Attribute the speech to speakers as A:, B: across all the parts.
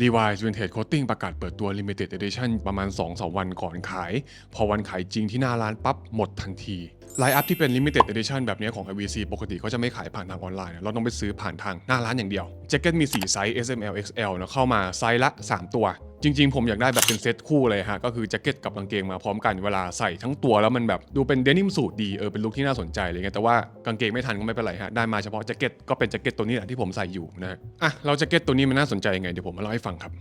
A: Levi's Vintage Coating ประกาศเปิดตัว Limited Edition ประมาณ2-3วันก่อนขาย พอวันขายจริงที่หน้าร้านปั๊บหมดทันทีไลน์อัพที่เป็น Limited Edition แบบนี้ของ IVC ปกติเขาจะไม่ขายผ่านทางออนไลน์ เราต้องไปซื้อผ่านทางหน้าร้านอย่างเดียวแจ็คเก็ตมี 4 ไซส์ S M L X L นะเข้ามาไซส์ละ 3 ตัว จริง ๆ ผมอยากได้แบบเป็นเซตคู่เลยฮะก็คือแจ็คเก็ตกับกางเกงมาพร้อมกันเวลาใส่ทั้งตัวแล้วมันแบบดูเป็นเดนิมสูทดีเออเป็นลุคที่น่าสนใจเลยไงแต่ว่ากางเกงไม่ทันก็ไม่เป็นไรฮะได้มาเฉพาะแจ็คเก็ตก็เป็นแจ็คเก็ตตัวนี้แหละที่ผมใส่อยู่นะฮะอะเราแจ็คเก็ตตัวนี้มันน่าสนใจยังไงเดี๋ยวผมมาเล่าให้ฟังครับ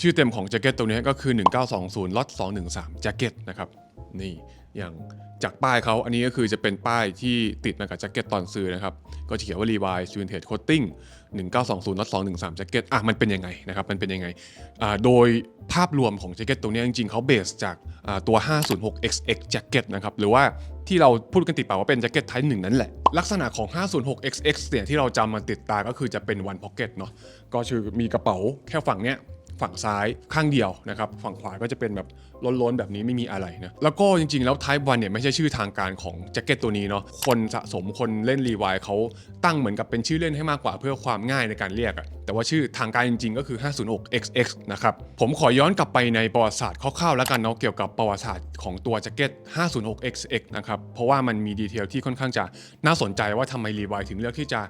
A: ชื่อเต็มของแจ็คเก็ตตัวนี้ก็คือ 1920ล็อต213แจ็คเก็ตนะครับนี่ อย่างจากป้ายเขาอันนี้ก็คือจะเป็นป้ายที่ติดมากับแจ็คเก็ตตอนซื้อนะครับ ก็จะเขียนว่า Levi's Vintage Coating 1920ล็อต213แจ็คเก็ตอะมันเป็นยังไงนะครับ มันเป็นยังไงอ่าโดยภาพรวมของแจ็คเก็ตตัวนี้จริงๆเขาเบสจากอ่าตัว 506XX แจ็คเก็ตนะครับ หรือว่าที่เราพูดกันติดปากว่าเป็นแจ็คเก็ตไทป์หนึ่งนั่นแหละ ลักษณะของ 506XX เนี่ยที่เราจำมาติดตาก็คือจะเป็น one pocket เนาะก็คือมีกระเป๋าแค่ฝั่งเนี้ย ฝั่งซ้ายข้างเดียวนะครับฝั่งขวาก็จะเป็นแบบล้นๆแบบนี้ไม่มีอะไรนะแล้วก็จริงๆ แล้ว Type 1เนี่ยไม่ใช่ชื่อทางการของแจ็คเก็ตตัวนี้เนาะคนสะสมคนเล่นรีวายเขาตั้งเหมือนกับเป็นชื่อเล่นให้มากกว่าเพื่อความง่ายในการเรียกอะแต่ว่าชื่อทางการจริงๆ ก็คือ 506XX นะครับผมขอย้อนกลับไปในประวัติศาสตร์คร่าวๆแล้วกันเนาะเกี่ยวกับประวัติศาสตร์ของตัวแจ็คเก็ต 506XX นะครับเพราะว่ามันมีดีเทลที่ค่อนข้างจะน่าสนใจว่าทำไมรีวายถึงเลือกที่จะ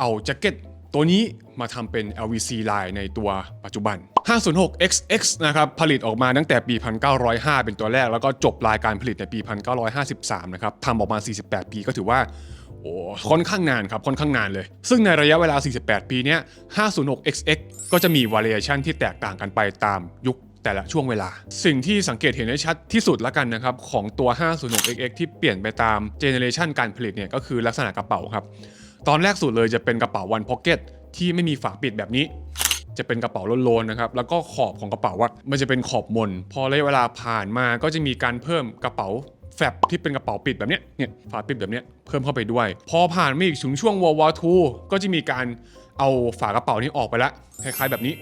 A: เอาแจ็คเก็ต ตัวนี้มาทำเป็น LVC line ในตัวปัจจุบัน 506XX นะครับ ผลิตออกมาตั้งแต่ปี 1905 เป็นตัวแรก แล้วก็จบรายการผลิตในปี 1953 นะครับทำออกมา 48 ปีก็ถือว่าโอ้ค่อนข้างนานครับ ค่อนข้างนานเลย ซึ่งในระยะเวลา 48 ปีเนี้ย 506XX ก็จะมี variation ที่แตกต่างกันไปตามยุคแต่ละช่วงเวลา สิ่งที่สังเกตเห็นได้ชัดที่สุดล้วกันนะครับ ของตัว 506XX ที่เปลี่ยนไปตามเจเนเรชันการผลิตเนี่ยก็คือลักษณะกระเป๋าครับ ตอนแรกสุดเลยจะเป็นกระเป๋าวันพ็อกเก็ตที่ไม่มีฝาปิดแบบนี้ จะเป็นกระเป๋าโลนๆนะครับแล้วก็ขอบของกระเป๋าว่ามันจะเป็นขอบมน พอระยะเวลาผ่านมาก็จะมีการเพิ่มกระเป๋าแฟบที่เป็นกระเป๋าปิดแบบนี้เนี่ยฝาปิดแบบนี้เพิ่มเข้าไปด้วย พอผ่านมาอีกถึงช่วงวอลวอทูก็จะมีการเอาฝากระเป๋านี้ออกไปละคล้ายๆแบบนี้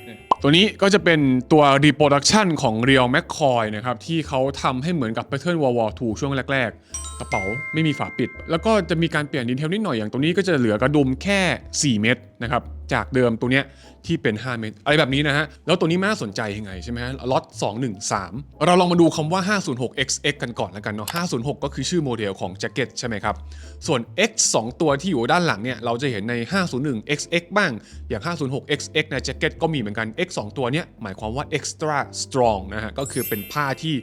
A: ตัวนี้ก็จะเป็นตัว reproduction ของ Real McCoy นะครับ ที่เขาทำให้เหมือนกับ Pattern World War II ช่วงแรก ๆ กระเป๋าไม่มีฝาปิด แล้วก็จะมีการเปลี่ยนดีเทลนิดหน่อยอย่างตัวนี้ก็จะเหลือกระดุมแค่ 4 เม็ดนะครับ จากเดิมตัวเนี้ยที่เป็น 5 เม็ดอะไรแบบนี้นะฮะ แล้วตัวนี้มันน่าสนใจยังไงใช่ไหมฮะล็อต213 เราลองมาดูคำว่า 506XX กันก่อนแล้วกันเนาะ506 ก็คือชื่อโมเดลของแจ็คเก็ตใช่ไหมครับส่วน X 2 ตัวที่อยู่ด้านหลังเนี่ยเราจะเห็นใน 501XX บาง อย่าง 506XX ในแจ็คเก็ตก็มีเหมือนกัน X 2 ตัวเนี้ยหมายความว่า extra strong นะฮะก็คือเป็นผ้าที่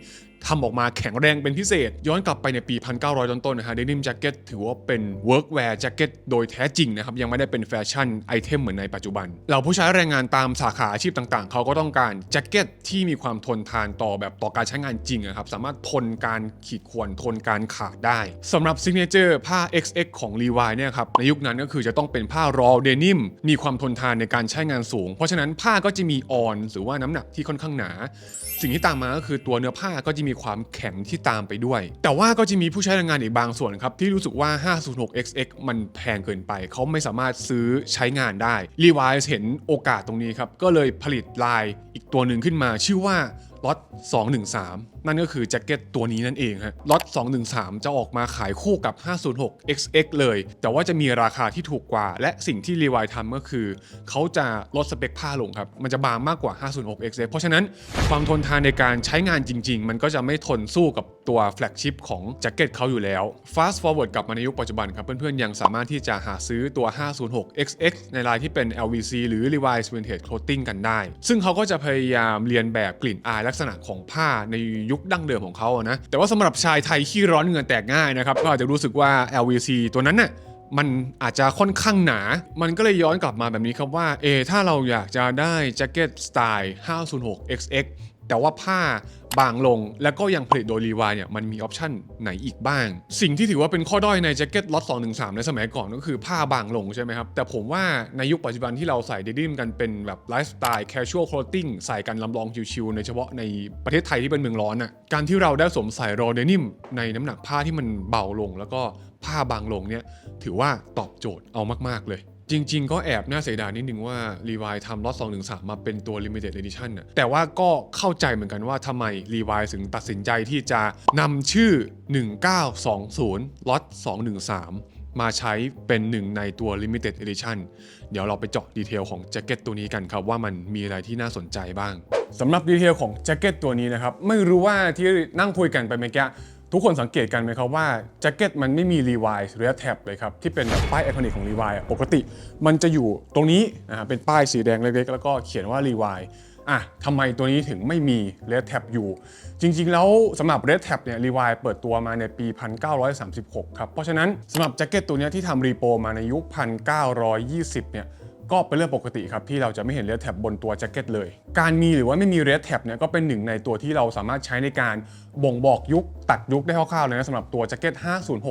A: ทำออกมาแข็งแรงเป็นพิเศษ ย้อนกลับไปในปี 1900 ต้นๆนะฮะเดนิมแจ็คเก็ตถือว่าเป็น workwear แจ็คเก็ตโดยแท้จริงนะครับ ยังไม่ได้เป็นแฟชั่นไอเทมเหมือนในปัจจุบัน เราผู้ใช้แรงงานตามสาขาอาชีพต่างๆ เขาก็ต้องการแจ็คเก็ตที่มีความทนทานต่อแบบต่อการใช้งานจริงนะครับ สามารถทนการขีดข่วนทนการขาดได้สำหรับซิกเนเจอร์ผ้า XX ของ Levi เนี่ยครับในยุคนั้นก็คือจะต้องเป็นผ้ารอเดนิมมีความทนทานในการใช้งานสูง เพราะฉะนั้นผ้าก็จะมีออนหรือว่าน้ำหนักที่ค่อนข้างหนา สิ่งที่ตามมาก็คือตัวเนื้อผ้าก็จะมีความแข็งที่ตามไปด้วย แต่ว่าก็จะมีผู้ใช้แรงงานอีกบางส่วนครับ ที่รู้สึกว่า 506XX มันแพงเกินไป เขาไม่สามารถซื้อใช้งานได้ Levi's เห็นโอกาสตรงนี้ครับ ก็เลยผลิตลายอีกตัวหนึ่งขึ้นมาชื่อว่า ล็อต213 นั่นก็คือแจ็คเก็ตตัวนี้นั่นเองฮะล็อต213 จะออกมาขายคู่กับ 506XX เลย แต่ว่าจะมีราคาที่ถูกกว่า และสิ่งที่รีวายทำก็คือ เขาจะลดสเปคผ้าลงครับ มันจะบางมากกว่า 506XX เพราะฉะนั้นความทนทานในการใช้งานจริง ๆ มันก็จะไม่ทนสู้กับ ตัวแฟลกชิพของแจ็คเก็ตเขาอยู่แล้ว Fast forward กลับมาในยุคปัจจุบันครับ เพื่อนๆ ยังสามารถที่จะหาซื้อตัว 506XX ในลายที่เป็น LVC หรือ Levi's Vintage Clothing กันได้ ซึ่งเขาก็จะพยายามเรียนแบบกลิ่นอายลักษณะของผ้าในยุคดั้งเดิมของเขาอะนะ แต่ว่าสำหรับชายไทยขี้ร้อนเหงื่อแตกง่ายนะครับ ก็อาจจะรู้สึกว่า LVC ตัวนั้นน่ะมันอาจจะค่อนข้างหนา มันก็เลยย้อนกลับมาแบบนี้ครับว่า เออถ้าเราอยากจะได้แจ็คเก็ตสไตล์ 506XX แต่ว่าผ้าบางลง แล้วก็ยังผลิตโดยรีวายเนี่ยมันมีออปชันไหนอีกบ้าง สิ่งที่ถือว่าเป็นข้อด้อยในแจ็คเก็ตล็อต213 ในสมัยก่อนก็คือผ้าบางลงใช่ไหมครับ แต่ผมว่าในยุคปัจจุบันที่เราใส่เดนิมกันเป็นแบบไลฟ์สไตล์ casual clothing ใส่กันลำลองชิวๆในเฉพาะในประเทศไทยที่เป็นเมืองร้อนอะการที่เราได้สวมใส่รอเดนิมในน้ำหนักผ้าที่มันเบาลง แล้วก็ผ้าบางลงเนี่ยถือว่าตอบโจทย์เอามาก ๆเลย จริง ๆ ก็แอบน่าเสียดายนิดนึงว่า Levi ทำล็อต213มาเป็นตัว Limited Edition น่ะแต่ว่าก็เข้าใจเหมือนกันว่าทำไม Levi ถึงตัดสินใจที่จะนำชื่อ 1920ล็อต213มาใช้เป็นหนึ่งในตัว Limited Edition เดี๋ยวเราไปเจาะดีเทลของแจ็คเก็ตตัวนี้กันครับ ว่ามันมีอะไรที่น่าสนใจบ้างสำหรับดีเทลของแจ็คเก็ตตัวนี้นะครับ ไม่รู้ว่าที่นั่งคุยกันไปเมื่อกี้ ทุกคนสังเกตกันไหมครับว่าแจ็คเก็ตมันไม่มี Levi หรือแท็บเลยครับ ที่เป็นแบบป้ายไอคอนิกของ Levi อะปกติ มันจะอยู่ตรงนี้นะฮะเป็นป้ายสีแดงเล็กๆ แล้วก็เขียนว่า Levi อะทำไมตัวนี้ถึงไม่มี Red Tab อยู่ จริงๆ แล้วสำหรับ Red Tab เนี่ย Levi เปิดตัวมาในปี 1936 ครับ เพราะฉะนั้นสำหรับแจ็คเก็ตตัวนี้ที่ทำรีโปรมาในยุค 1920 เนี่ย ก็เป็นเรื่องปกติครับที่เราจะไม่เห็นเรดแท็บบนตัวแจ็คเก็ตเลย การมีหรือว่าไม่มีเรดแท็บเนี่ยก็เป็นหนึ่งในตัวที่เราสามารถใช้ในการบ่งบอกยุคตัดยุคได้คร่าวๆเลยนะสำหรับตัวแจ็คเก็ต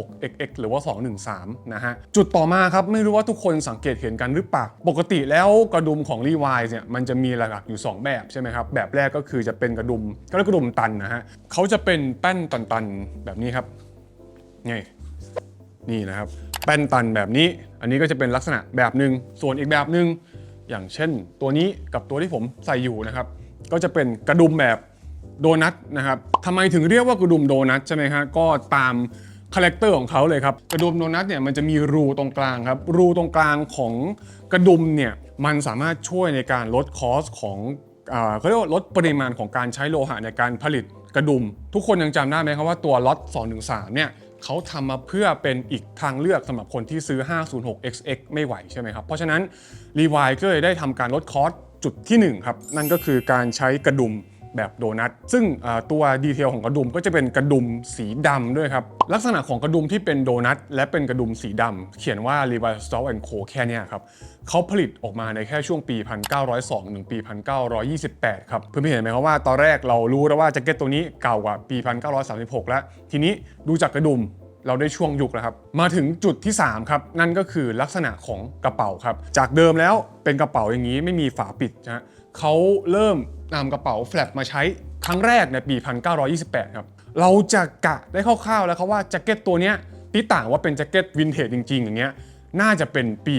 A: 506XX หรือว่า 213 นะฮะ จุดต่อมาครับ ไม่รู้ว่าทุกคนสังเกตเห็นกันหรือเปล่า ปกติแล้วกระดุมของ Levi เนี่ยมันจะมีหลักๆอยู่ 2 แบบใช่ไหมครับ แบบแรกก็คือจะเป็นกระดุมก็เรียกกระดุมตันนะฮะเขาจะเป็นแป้นตันๆแบบนี้ครับนี่นี่นะครับ แป้นตันแบบนี้ อันนี้ก็จะเป็นลักษณะแบบหนึ่งส่วนอีกแบบหนึ่งอย่างเช่น ตัวนี้กับตัวที่ผมใส่อยู่นะครับ ก็จะเป็นกระดุมแบบโดนัทนะครับทำไมถึงเรียกว่ากระดุมโดนัทใช่ไหมครับก็ตามคาแรคเตอร์ของเขาเลยครับกระดุมโดนัทเนี่ยมันจะมีรูตรงกลางครับรูตรงกลางของกระดุมเนี่ยมันสามารถช่วยในการลดคอสของอ่าเขาเรียกว่าลดปริมาณของการใช้โลหะในการผลิตกระดุม ทุกคนยังจำได้ไหมครับว่าตัวล็อต213เนี่ย เขาทำมาเพื่อเป็นอีกทางเลือกสำหรับคนที่ซื้อ 506XX ไม่ไหวใช่ไหมครับ เพราะฉะนั้นรีวายก็เลยได้ทำการลดคอสจุดที่1ครับนั่นก็คือการใช้กระดุม แบบโดนัทซึ่งตัวดีเทลของกระดุมก็จะเป็นกระดุมสีดำด้วยครับ ลักษณะของกระดุมที่เป็นโดนัทและเป็นกระดุมสีดำเขียนว่า Levi Strauss Co แค่เนี้ยครับเขาผลิตออกมาในแค่ช่วงปี 1902 ถึงปี 1928 ครับเพื่อนๆเห็นไหมครับว่าตอนแรกเรารู้แล้วว่าแจ็คเก็ตตัวนี้เก่ากว่าปี 1936 แล้ว ทีนี้ดูจากกระดุมเราได้ช่วงยุคแล้วครับ มาถึงจุดที่ 3 ครับ นั่นก็คือลักษณะของกระเป๋าครับ จากเดิมแล้วเป็นกระเป๋าอย่างนี้ไม่มีฝาปิดนะฮะ เขาเริ่มนำกระเป๋าแฟลปมาใช้ครั้งแรกในปี 1928 ครับ เราจะกะได้คร่าวๆแล้วครับว่าแจ็คเก็ตตัวเนี้ยที่ต่างว่าเป็นแจ็คเก็ตวินเทจจริง ๆ อย่างเงี้ยน่าจะเป็นปี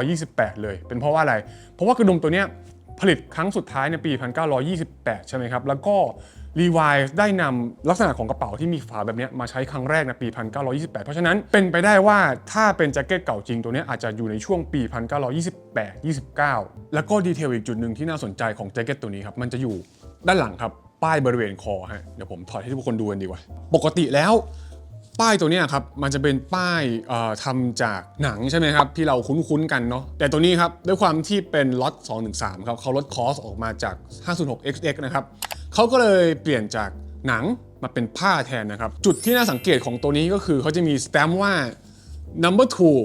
A: 1928 เลย เป็นเพราะว่าอะไร เพราะว่ากระดุมตัวเนี้ยผลิตครั้งสุดท้ายในปี 1928 ใช่ไหมครับ แล้วก็ รีวายได้นำลักษณะของกระเป๋าที่มีฝาแบบเนี้ยมาใช้ครั้งแรกในปี 1928 เพราะฉะนั้นเป็นไปได้ว่าถ้าเป็นแจ็คเก็ตเก่าจริงตัวเนี้ยอาจจะอยู่ในช่วงปี 1928 29 แล้วก็ดีเทลอีกจุดหนึ่งที่น่าสนใจของแจ็คเก็ตตัวนี้ครับมันจะอยู่ด้านหลังครับป้ายบริเวณคอฮะเดี๋ยวผมถอดให้ทุกคนดูกันดีกว่า ปกติแล้ว ป้ายตัวนี้ครับมันจะเป็นป้ายเอ่อทำจากหนังใช่ไหมครับที่เราคุ้นๆกันเนาะแต่ตัวนี้ครับด้วยความที่เป็นล็อต213ครับเขาลดคอสออกมาจาก 506XX นะครับเขาก็เลยเปลี่ยนจากหนังมาเป็นผ้าแทนนะครับ จุดที่น่าสังเกตของตัวนี้ก็คือเขาจะมีสแตมป์ว่า number two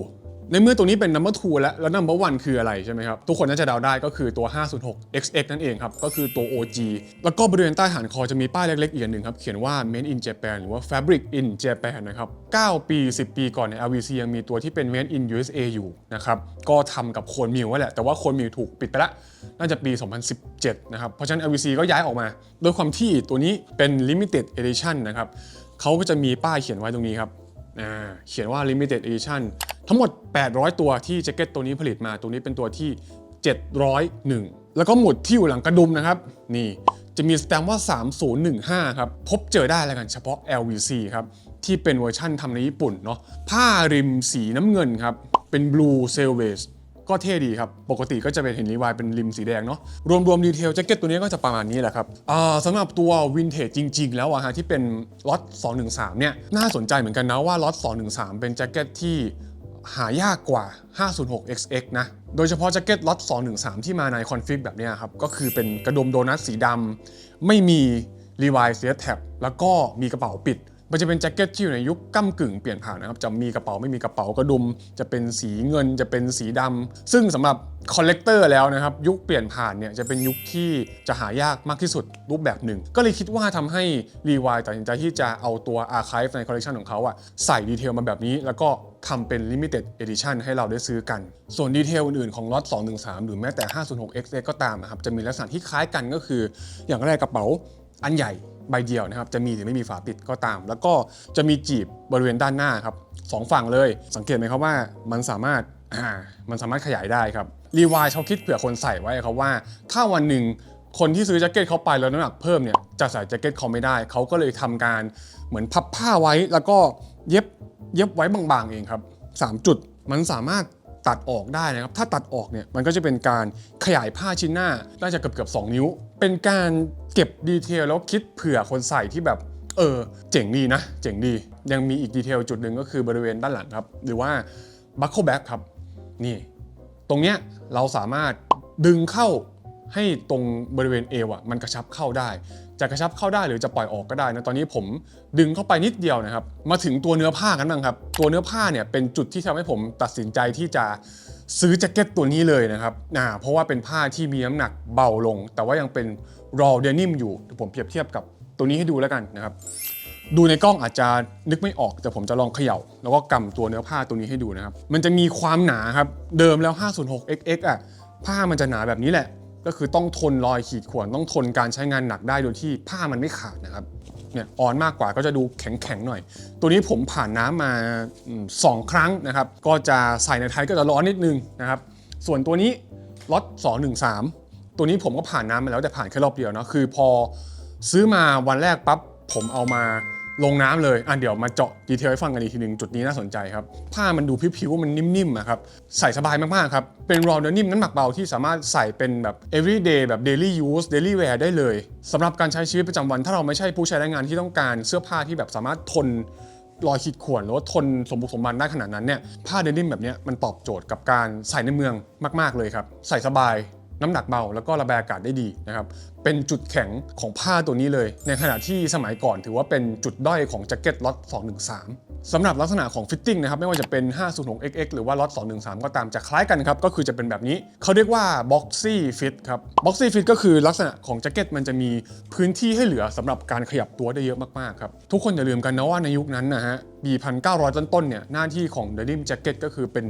A: ในเมื่อตัวนี้เป็น number two แล้ว แล้ว number one คืออะไรใช่ไหมครับ ทุกคนน่าจะเดาได้ก็คือตัว 506XX นั่นเองครับ ก็คือตัว OG แล้วก็บริเวณใต้ฐานคอจะมีป้ายเล็กๆ อีกอันหนึ่งครับ เขียนว่า made in Japan หรือว่า fabric in Japan นะครับ 9 ปี 10 ปีก่อนใน LVC ยังมีตัวที่เป็น made in USA อยู่นะครับ ก็ทำกับโคนมิวไว้แหละ แต่ว่าโคนมิวถูกปิดไปละ น่าจะปี 2017 นะครับ เพราะฉะนั้น LVC ก็ย้ายออกมา โดยความที่ตัวนี้เป็น limited edition นะครับเขาก็จะมีป้ายเขียนไว้ตรงนี้ครับเขียนว่า limited edition ทั้งหมด 800 ตัวที่แจ็คเก็ตตัวนี้ผลิตมา ตัวนี้เป็นตัวที่ 701 แล้วก็หมุดที่อยู่หลังกระดุมนะครับ นี่จะมีสแตมป์ว่า 3015 ครับ พบเจอได้แล้วกันเฉพาะ LVC ครับ ที่เป็นเวอร์ชั่นทำในญี่ปุ่นเนาะผ้าริมสีน้ำเงินครับ เป็น blue salvage ก็เท่ดีครับ ปกติก็จะเป็นเห็นรีวายเป็นริมสีแดงเนาะ รวมๆดีเทลแจ็คเก็ตตัวนี้ก็จะประมาณนี้แหละครับสำหรับตัววินเทจจริง ๆ แล้วอะฮะที่เป็นล็อต213 เนี่ย น่าสนใจเหมือนกันนะว่าล็อต213 เป็นแจ็คเก็ตที่ หายากกว่า 506XX นะ โดยเฉพาะแจ็คเก็ตล็อต 213 ที่มาในคอนฟิกแบบนี้ครับ ก็คือเป็นกระดุมโดนัทสีดำ ไม่มีรีวายเซียแท็บแล้วก็มีกระเป๋าปิด มันจะเป็นแจ็คเก็ตที่อยู่ในยุคก้ากึ่งเปลี่ยนผ่านนะครับจะมีกระเป๋าไม่มีกระเป๋ากระดุม จะเป็นสีเงินจะเป็นสีดำซึ่งสำหรับคอลเลกเตอร์แล้วนะครับ ยุคเปลี่ยนผ่านเนี่ยจะเป็นยุคที่จะหายากมากที่สุดรูปแบบหนึ่ง ก็เลยคิดว่าทำให้รีวายตัดสินใจที่จะเอาตัว Archive ในคอลเลกชันของเขาอะใส่ดีเทลมาแบบนี้ แล้วก็ทำเป็น Limited Edition ให้เราได้ซื้อกัน ส่วนดีเทลอื่นๆของล็อต213 หรือแม้แต่ 506XX ก็ตามนะครับจะมีลักษณะที่คล้ายกันก็คือ อย่างแรกกระเป๋าอันใหญ่ ใบเดียวนะครับ จะมีหรือไม่มีฝาปิดก็ตาม แล้วก็จะมีจีบบริเวณด้านหน้าครับสองฝั่งเลย สังเกตไหมครับว่ามันสามารถอ่ามันสามารถขยายได้ครับรีวายเขาคิดเผื่อคนใส่ไว้ครับว่า ถ้าวันหนึ่งคนที่ซื้อแจ็คเก็ตเขาไปแล้วน้ำหนักเพิ่มเนี่ยจะใส่แจ็คเก็ตเขาไม่ได้ เขาก็เลยทำการเหมือนพับผ้าไว้แล้วก็เย็บเย็บไว้บางๆเองครับสามจุดมันสามารถ ตัดออกได้นะครับ ถ้าตัดออกเนี่ยมันก็จะเป็นการขยายผ้าชิ้นหน้าน่าจะเกือบเกือบๆ2นิ้ว เป็นการเก็บดีเทลแล้วคิดเผื่อคนใส่ที่แบบเออเจ๋งดีนะ เจ๋งดี ยังมีอีกดีเทลจุดหนึ่งก็คือบริเวณด้านหลังครับ หรือว่าบัคเ l ิลแบ็กครับ นี่ ตรงเนี้ยเราสามารถดึงเข้าให้ตรงบริเวณเอวอะมันกระชับเข้าได้ จะกระชับเข้าได้หรือจะปล่อยออกก็ได้นะตอนนี้ผมดึงเข้าไปนิดเดียวนะครับ มาถึงตัวเนื้อผ้ากันบ้างครับ ตัวเนื้อผ้าเนี่ยเป็นจุดที่ทำให้ผมตัดสินใจที่จะซื้อแจ็คเก็ตตัวนี้เลยนะครับอ่าเพราะว่าเป็นผ้าที่มีน้ำหนักเบาลง แต่ว่ายังเป็น raw denim อยู่ผมเปรียบเทียบกับตัวนี้ให้ดูแล้วกันนะครับดูในกล้องอาจจะนึกไม่ออกแต่ผมจะลองเขย่า แล้วก็กำตัวเนื้อผ้าตัวนี้ให้ดูนะครับ มันจะมีความหนาครับ เดิมแล้ว 506 xx อะผ้ามันจะหนาแบบนี้แหละ ก็คือต้องทนรอยขีดข่วนต้องทนการใช้งานหนักได้โดยที่ผ้ามันไม่ขาดนะครับเนี่ยอ่อนมากกว่าก็จะดูแข็งๆหน่อย ตัวนี้ผมผ่านน้ำมาสองครั้งนะครับ ก็จะใส่ในไทยก็จะร้อนนิดนึงนะครับ ส่วนตัวนี้ล็อต213 ตัวนี้ผมก็ผ่านน้ำมาแล้วแต่ผ่านแค่รอบเดียวนะคือพอซื้อมาวันแรกปั๊บผมเอามา ลงน้ำเลยอะเดี๋ยวมาเจาะดีเทลให้ฟังกันอีกทีหนึ่งจุดนี้น่าสนใจครับผ้ามันดูผิวๆมันนิ่มๆอะครับใส่สบายมากๆครับเป็นรอเนื้อนิ่มน้ำหนักเบาที่สามารถใส่เป็นแบบ everyday แบบ daily use daily wear ได้เลยสำหรับการใช้ชีวิตประจำวัน ถ้าเราไม่ใช่ผู้ใช้แรงงานที่ต้องการเสื้อผ้าที่แบบสามารถทนรอยขีดข่วนหรือว่าทนสมบุกสมบันได้ขนาดนั้นเนี่ยผ้าเดนิมแบบนี้มันตอบโจทย์กับการใส่ในเมืองมาก ๆเลยครับใส่สบายน้ำหนักเบาแล้วก็ระบายอากาศได้ดีนะครับ เป็นจุดแข็งของผ้าตัวนี้เลย ในขณะที่สมัยก่อนถือว่าเป็นจุดด้อยของแจ็คเก็ตล็อต 213 สำหรับลักษณะของฟิตติ้งนะครับไม่ว่าจะเป็น 506xx หรือว่าล็อต 213 ก็ตามจะคล้ายกันครับ ก็คือจะเป็นแบบนี้ เขาเรียกว่า boxy fit ครับ boxy fit ก็คือลักษณะของแจ็คเก็ตมันจะมีพื้นที่ให้เหลือสำหรับการขยับตัวได้เยอะมากๆครับทุกคนอย่าลืมกันนะว่าในยุคนั้นนะฮะปี1900 ต้นๆเนี่ยหน้าที่ของ denim jacket ก็คือเป็น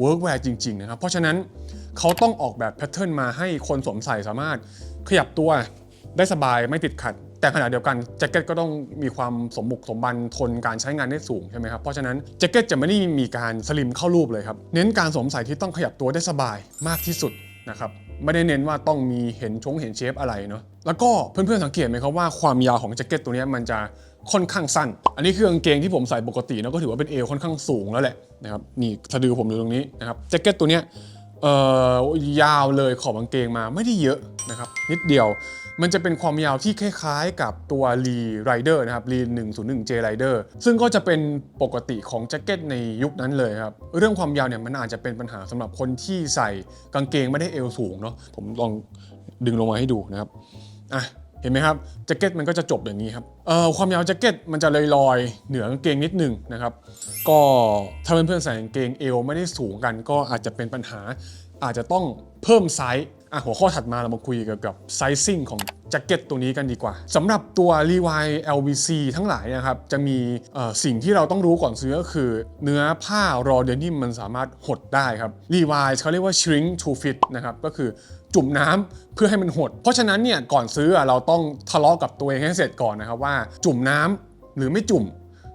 A: workwear จริงๆนะครับ เพราะฉะนั้นเขาต้องออกแบบแพทเทิร์นมาให้คนสวมใส่สามารถ ขยับตัวได้สบายไม่ติดขัด แต่ขณะเดียวกันแจ็คเก็ตก็ต้องมีความสมบุกสมบันทนการใช้งานได้สูงใช่ไหมครับเพราะฉะนั้นแจ็คเก็ตจะไม่ได้มีการสลิมเข้ารูปเลยครับเน้นการสวมใส่ที่ต้องขยับตัวได้สบายมากที่สุดนะครับไม่ได้เน้นว่าต้องมีเห็นชงเห็นเชฟอะไรเนาะแล้วก็เพื่อนๆสังเกตไหมครับว่าความยาวของแจ็คเก็ตตัวนี้มันจะค่อนข้างสั้น อันนี้คือกางเกงที่ผมใส่ปกตินะก็ถือว่าเป็นเอวค่อนข้างสูงแล้วแหละนะครับนี่สะดือผมอยู่ตรงนี้นะครับแจ็คเก็ตตัวนี้ เอ่อยาวเลยขอบกางเกงมาไม่ได้เยอะนะครับนิดเดียวมันจะเป็นความยาวที่คล้ายๆกับตัว Lee Rider นะครับ Lee 101 J Rider ซึ่งก็จะเป็นปกติของแจ็คเก็ตในยุคนั้นเลยครับ เรื่องความยาวเนี่ยมันอาจจะเป็นปัญหาสำหรับคนที่ใส่กางเกงไม่ได้เอวสูงเนาะผมลองดึงลงมาให้ดูนะครับอะ เห็นไหมครับแจ็คเก็ตมันก็จะจบอย่างนี้ครับเอ่อความยาวแจ็คเก็ตมันจะลอยๆเหนือกางเกงนิดนึงนะครับ ก็ถ้าเพื่อนๆใส่กางเกงเอวไม่ได้สูงกัน ก็อาจจะเป็นปัญหาอาจจะต้องเพิ่มไซส์ อะหัวข้อถัดมาเรามาคุยเกี่ยวกับไซซิ่งของแจ็คเก็ตตัวนี้กันดีกว่าสำหรับตัว Levi LVC ทั้งหลายนะครับจะมีสิ่งที่เราต้องรู้ก่อนซื้อก็คือ เนื้อผ้ารอเดนิมมันสามารถหดได้ครับ Levi เขาเรียกว่า shrink to fit นะครับก็คือจุ่มน้ำเพื่อให้มันหด เพราะฉะนั้นเนี่ยก่อนซื้อเราต้องทะเลาะกับตัวเองให้เสร็จก่อนนะครับว่าจุ่มน้ำหรือไม่จุ่ม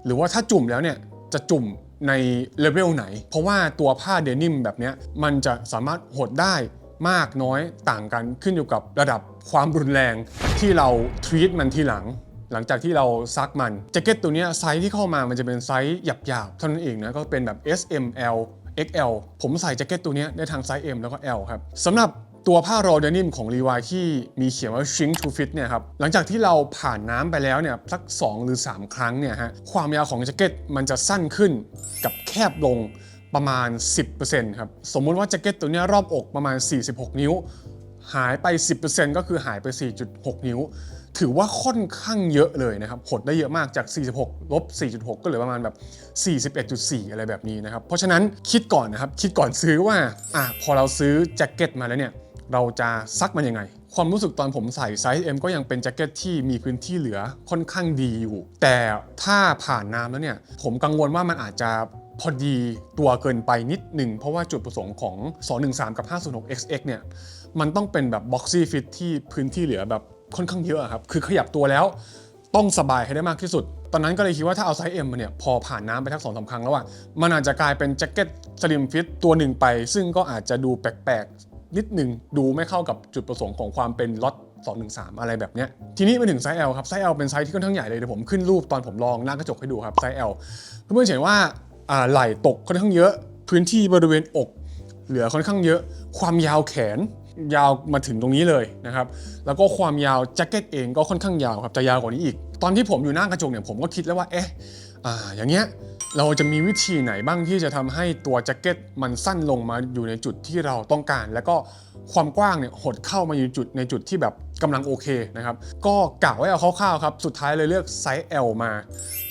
A: หรือว่าถ้าจุ่มแล้วเนี่ยจะจุ่มในเลเวลไหน เพราะว่าตัวผ้าเดนิมแบบนี้มันจะสามารถหดได้ มากน้อยต่างกันขึ้นอยู่กับระดับความรุนแรงที่เราทรีตมันทีหลัง หลังจากที่เราซักมันแจ็คเก็ตตัวนี้ไซส์ที่เข้ามามันจะเป็นไซส์หยาบๆเท่านั้นเองนะก็เป็นแบบ S M L XL ผมใส่แจ็คเก็ตตัวนี้ได้ทางไซส์ M แล้วก็ L ครับสำหรับตัวผ้ารอเดนิมของ Levi ที่มีเขียนว่า shrink to fit เนี่ยครับหลังจากที่เราผ่านน้ำไปแล้วเนี่ยสัก 2 หรือ 3 ครั้งเนี่ยฮะความยาวของแจ็คเก็ตมันจะสั้นขึ้นกับแคบลง ประมาณ 10%ครับ สมมุติว่าแจ็คเก็ตตัวนี้รอบอกประมาณ 46 นิ้ว หายไป 10%ก็คือหายไป 4.6 นิ้ว ถือว่าค่อนข้างเยอะเลยนะครับหดได้เยอะมากจาก 46ลบ4.6 ก็เหลือประมาณแบบ 41.4 อะไรแบบนี้นะครับ เพราะฉะนั้นคิดก่อนนะครับ คิดก่อนซื้อว่าอะพอเราซื้อแจ็คเก็ตมาแล้วเนี่ย เราจะซักมันยังไงความรู้สึกตอนผมใส่ไซส์ M ก็ยังเป็นแจ็คเก็ตที่มีพื้นที่เหลือค่อนข้างดีอยู่ แต่ถ้าผ่านน้ำแล้วเนี่ย ผมกังวลว่ามันอาจจะ พอดีตัวเกินไปนิดหนึ่ง เพราะว่าจุดประสงค์ของ 213 กับ 506 XX เนี่ย มันต้องเป็นแบบ boxy fit ที่พื้นที่เหลือแบบค่อนข้างเยอะครับ คือขยับตัวแล้วต้องสบายให้ได้มากที่สุด
B: ตอนนั้นก็เลยคิดว่าถ้าเอาไซส์ M มาเนี่ย พอผ่านน้ำไปทักสองสามครั้งแล้วอะมันอาจจะกลายเป็นแจ็คเก็ตสลิมฟิตตัวหนึ่งไป ซึ่งก็อาจจะดูแปลกๆ นิดหนึ่งดูไม่เข้ากับจุดประสงค์ของความเป็นล็อต213 อะไรแบบเนี้ย ทีนี้มาถึงไซส์ L ครับ ไซส์ L เป็นไซส์ที่ค่อนข้างใหญ่เลย เดี๋ยวผมขึ้นรูปตอนผมลองหน้ากระจกให้ดูครับ ไซส์ L เพื่อนๆเห็นว่า ไหล่ตกค่อนข้างเยอะ พื้นที่บริเวณอก เหลือค่อนข้างเยอะ ความยาวแขนยาวมาถึงตรงนี้เลยนะครับ แล้วก็ความยาวแจ็คเก็ตเองก็ค่อนข้างยาวครับ จะยาวกว่านี้อีก ตอนที่ผมอยู่หน้ากระจกเนี่ยผมก็คิดแล้วว่า เอ๊ะอ่าอย่างเงี้ย เราจะมีวิธีไหนบ้างที่จะทำให้ตัวแจ็คเก็ตมันสั้นลงมาอยู่ในจุดที่เราต้องการ แล้วก็ ความกว้างเนี่ยหดเข้ามาอยู่จุดในจุดที่แบบกำลังโอเคนะครับ ก็กะไว้เอาคร่าวๆครับ สุดท้ายเลยเลือกไซส์ L มา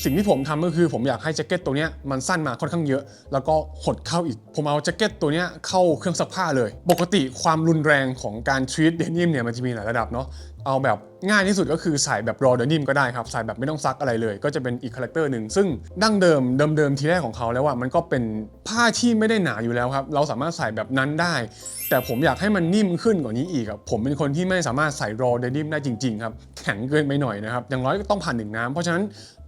B: สิ่งที่ผมทำก็คือผมอยากให้แจ็คเก็ตตัวเนี้ยมันสั้นมาค่อนข้างเยอะ แล้วก็หดเข้าอีก ผมเอาแจ็คเก็ตตัวเนี้ยเข้าเครื่องซักผ้าเลย ปกติความรุนแรงของการทรีตเดนิมเนี่ยมันจะมีหลายระดับเนาะ เอาแบบง่ายที่สุดก็คือใส่แบบรอเดนิมก็ได้ครับ ใส่แบบไม่ต้องซักอะไรเลย ก็จะเป็นอีกคาแรคเตอร์หนึ่ง ซึ่งดั้งเดิมเดิมๆทีแรกของเขาแล้วว่ามันก็เป็นผ้าที่ไม่ได้หนาอยู่แล้วครับ เราสามารถใส่แบบนั้นได้ แต่ผมอยากให้มันนิ่มขึ้นกว่านี้อีกครับผมเป็นคนที่ไม่สามารถใส่รอเดนิมได้จริงๆครับแข็งเกินไปหน่อยนะครับอย่างน้อยก็ต้องผ่านหนึ่งน้ำเพราะฉะนั้น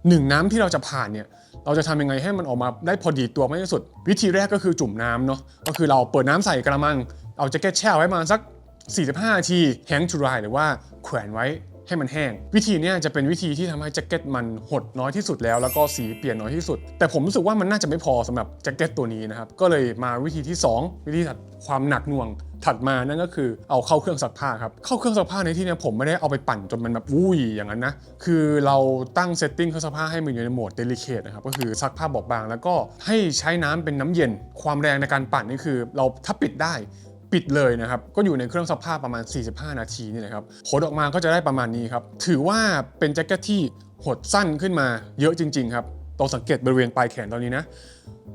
B: หนึ่งน้ำที่เราจะผ่านเนี่ยเราจะทำยังไงให้มันออกมาได้พอดีตัวมากที่สุด วิธีแรกก็คือจุ่มน้ำเนาะก็คือเราเปิดน้ำใส่กระมัง เอาแจ็คเก็ตแช่ไว้มาสัก 45นาทีแห้งทูไรหรือว่าแขวนไว้ ให้มันแห้ง วิธีนี้จะเป็นวิธีที่ทำให้แจ็คเก็ตมันหดน้อยที่สุดแล้ว แล้วก็สีเปลี่ยนน้อยที่สุด แต่ผมรู้สึกว่ามันน่าจะไม่พอสำหรับแจ็คเก็ตตัวนี้นะครับก็เลยมาวิธีที่ 2 วิธีถัดความหนักหน่วงถัดมานั่นก็คือเอาเข้าเครื่องซักผ้าครับเข้าเครื่องซักผ้าในที่นี้ผมไม่ได้เอาไปปั่นจนมันแบบวุ้ยอย่างนั้นนะคือเราตั้งเซตติ้งเครื่องซักผ้าให้มันอยู่ในโหมดเดลิเคทนะครับก็คือซักผ้าบอบบาง แล้วก็ให้ใช้น้ำเป็นน้ำเย็น ความแรงในการปั่นนี่คือ เราถ้าปิดได้ ปิดเลยนะครับ ก็อยู่ในเครื่องซักผ้าประมาณ 45 นาทีนี่แหละครับผลออกมาก็จะได้ประมาณนี้ครับ ถือว่าเป็นแจ็คเก็ตที่หดสั้นขึ้นมาเยอะจริง ๆ ครับตรงสังเกตบริเวณปลายแขนตอนนี้นะ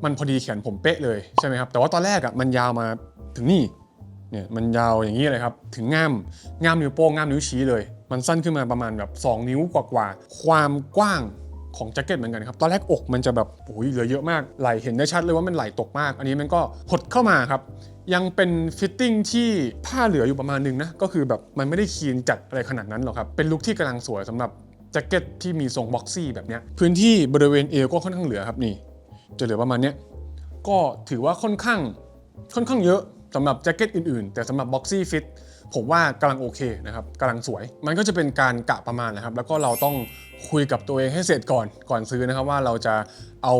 B: มันพอดีแขนผมเป๊ะเลยใช่ไหมครับ แต่ว่าตอนแรกอะมันยาวมาถึงนี่ เนี่ยมันยาวอย่างนี้เลยครับ ถึงง่ามง่ามนิ้วโป้งง่ามนิ้วชี้เลย มันสั้นขึ้นมาประมาณแบบ2 นิ้วกว่าๆ ความกว้างของแจ็คเก็ตเหมือนกันครับ ตอนแรกอกมันจะแบบโอ้ยเหลือเยอะมาก ไหลเห็นได้ชัดเลยว่ามันไหลตกมาก อันนี้มันก็หดเข้ามาครับ ยังเป็นฟิตติ้งที่ผ้าเหลืออยู่ประมาณหนึงนะ ก็คือแบบมันไม่ได้คีนจัดอะไรขนาดนั้นหรอกครับ เป็นลุคที่กำลังสวยสำหรับแจ็คเก็ตที่มีทรงบ็อกซี่แบบนี้พื้นที่บริเวณเอวก็ค่อนข้างเหลือครับนี่ จะเหลือประมาณนี้ก็ถือว่าค่อนข้างค่อนข้างเยอะสำหรับแจ็คเก็ตอื่นๆ แต่สำหรับบ็อกซี่ฟิตผมว่ากำลังโอเคนะครับกำลังสวย มันก็จะเป็นการกะประมาณนะครับ แล้วก็เราต้องคุยกับตัวเองให้เสร็จก่อนก่อนซื้อนะครับว่าเราจะเอา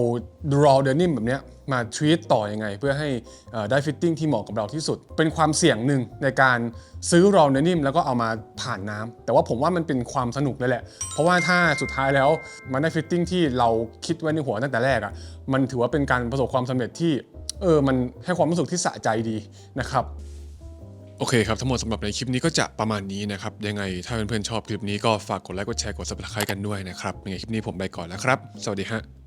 B: draw denim แบบนี้ มา treat ต่อยังไง เพื่อให้ได้ฟิตติ้งที่เหมาะกับเราที่สุด เป็นความเสี่ยงหนึ่งในการซื้อ raw denim แล้วก็เอามาผ่านน้ำแต่ว่าผมว่ามันเป็นความสนุกเลยแหละ เพราะว่าถ้าสุดท้ายแล้วมันได้ฟิตติ้งที่เราคิดไว้ในหัวตั้งแต่แรกอะ่ะมันถือว่าเป็นการประสบความสำเร็จที่เออมันให้ความรู้สึกที่สะใจดีนะครับ
A: โอเคครับ ทั้งหมดสำหรับในคลิปนี้ก็จะประมาณนี้นะครับ ยังไงถ้าเพื่อนๆชอบคลิปนี้ก็ฝากกดไลค์กดแชร์กด subscribe กันด้วยนะครับยังไงคลิปนี้ผมไปก่อนแล้วครับ สวัสดีฮะ